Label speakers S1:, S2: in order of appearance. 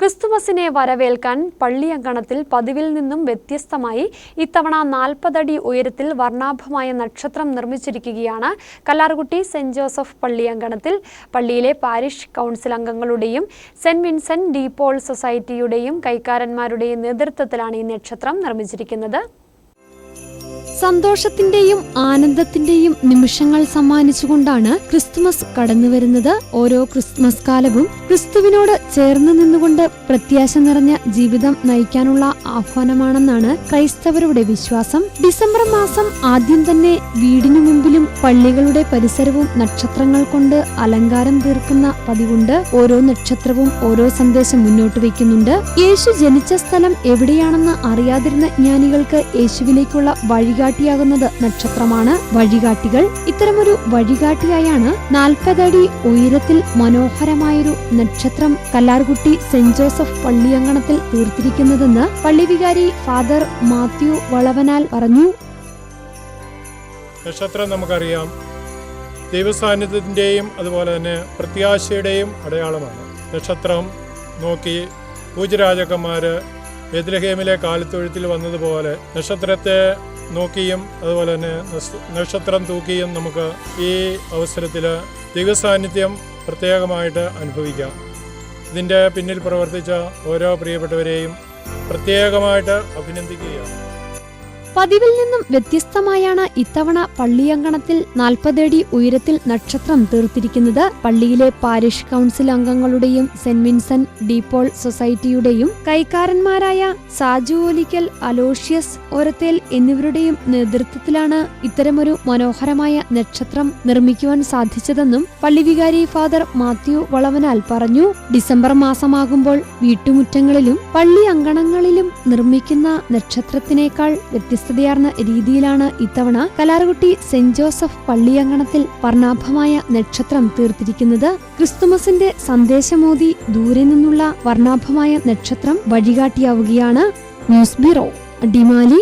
S1: ക്രിസ്തുമസിനെ വരവേൽക്കാൻ പള്ളിയങ്കണത്തിൽ പതിവിൽ നിന്നും വ്യത്യസ്തമായി ഇത്തവണ നാൽപ്പതടി ഉയരത്തിൽ വർണാഭമായ നക്ഷത്രം നിർമ്മിച്ചിരിക്കുകയാണ് കല്ലാർകുട്ടി സെന്റ് ജോസഫ് പള്ളിയങ്കണത്തിൽ. പള്ളിയിലെ പാരിഷ് കൗൺസിൽ അംഗങ്ങളുടെയും സെന്റ് വിൻസെന്റ് ഡീപോൾ സൊസൈറ്റിയുടെയും കൈക്കാരന്മാരുടെയും നേതൃത്വത്തിലാണ് ഈ നക്ഷത്രം നിർമ്മിച്ചിരിക്കുന്നത്.
S2: സന്തോഷത്തിന്റെയും ആനന്ദത്തിന്റെയും നിമിഷങ്ങൾ സമ്മാനിച്ചുകൊണ്ടാണ് ക്രിസ്തുമസ് കടന്നുവരുന്നത്. ഓരോ ക്രിസ്മസ് കാലവും ക്രിസ്തുവിനോട് ചേർന്ന് നിന്നുകൊണ്ട് പ്രത്യാശ നിറഞ്ഞ ജീവിതം നയിക്കാനുള്ള ആഹ്വാനമാണെന്നാണ് ക്രൈസ്തവരുടെ വിശ്വാസം. ഡിസംബർ മാസം ആദ്യം തന്നെ വീടിനു മുമ്പിലും പള്ളികളുടെ പരിസരവും നക്ഷത്രങ്ങൾ കൊണ്ട് അലങ്കാരം തീർക്കുന്ന പതിവുണ്ട്. ഓരോ നക്ഷത്രവും ഓരോ സന്ദേശം മുന്നോട്ട് വയ്ക്കുന്നുണ്ട്. യേശു ജനിച്ച സ്ഥലം എവിടെയാണെന്ന് അറിയാതിരുന്ന ജ്ഞാനികൾക്ക് യേശുവിലേക്കുള്ള വഴികാട്ടിയാകുന്നത് നക്ഷത്രമാണ്. വഴികാട്ടികൾ ഇത്തരമൊരു വഴികാട്ടിയായാണ് നാൽപ്പതടി ഉയരത്തിൽ മനോഹരമായൊരു നക്ഷത്രം കല്ലാർകുട്ടി സെന്റ് ജോസഫ് പള്ളിയങ്കണത്തിൽ തീർത്തിരിക്കുന്നതെന്ന് പള്ളിവികാരി ഫാദർ മാത്യു വളവനാൽ പറഞ്ഞു.
S3: നക്ഷത്രം നമുക്കറിയാം. ദൈവസാന്നിധ്യത്തിന്റെയും അതുപോലെ തന്നെ പ്രത്യാശയുടെയും അടയാളമാണ്. നക്ഷത്രം നോക്കി പൂജരാജക്കന്മാർ ബെദ്ലഹേമിലെ കാലത്തൊഴുത്തിൽ വന്നതുപോലെ നക്ഷത്രത്തെ നോക്കിയും അതുപോലെ തന്നെ നക്ഷത്രം തൂക്കിയും നമുക്ക് ഈ അവസരത്തിൽ ദൈവസാന്നിധ്യം പ്രത്യേകമായിട്ട് അനുഭവിക്കാം. ഇതിന്റെ പിന്നിൽ പ്രവർത്തിച്ച ഓരോ പ്രിയപ്പെട്ടവരെയും പ്രത്യേകമായിട്ട് അഭിനന്ദിക്കുകയാണ്.
S2: പതിവിൽ നിന്നും വ്യത്യസ്തമായാണ് ഇത്തവണ പള്ളിയങ്കണത്തിൽ നാൽപ്പതടി ഉയരത്തിൽ നക്ഷത്രം തീർത്തിരിക്കുന്നത്. പള്ളിയിലെ പാരിഷ് കൗൺസിൽ അംഗങ്ങളുടെയും സെന്റ് വിൻസെന്റ് ഡീപോൾ സൊസൈറ്റിയുടെയും കൈക്കാരന്മാരായ സാജു ഒലിക്കൽ അലോഷ്യസ് ഓരത്തേൽ എന്നിവരുടെയും നേതൃത്വത്തിലാണ് ഇത്തരമൊരു മനോഹരമായ നക്ഷത്രം നിർമ്മിക്കുവാൻ സാധിച്ചതെന്നും പള്ളിവികാരി ഫാദർ മാത്യു വളവനാൽ പറഞ്ഞു. ഡിസംബർ മാസമാകുമ്പോൾ വീട്ടുമുറ്റങ്ങളിലും പള്ളി അങ്കണങ്ങളിലും നിർമ്മിക്കുന്ന നക്ഷത്രത്തിനേക്കാൾ വ്യത്യസ്തതയാർന്ന രീതിയിലാണ് ഇത്തവണ കലാർകുട്ടി സെന്റ് ജോസഫ് പള്ളിയങ്കണത്തിൽ വർണാഭമായ നക്ഷത്രം തീർത്തിരിക്കുന്നത്. ക്രിസ്തുമസിന്റെ സന്ദേശമോദി ദൂരെ നിന്നുള്ള വർണാഭമായ നക്ഷത്രം വഴികാട്ടിയാവുകയാണ്. News bureau Adimali.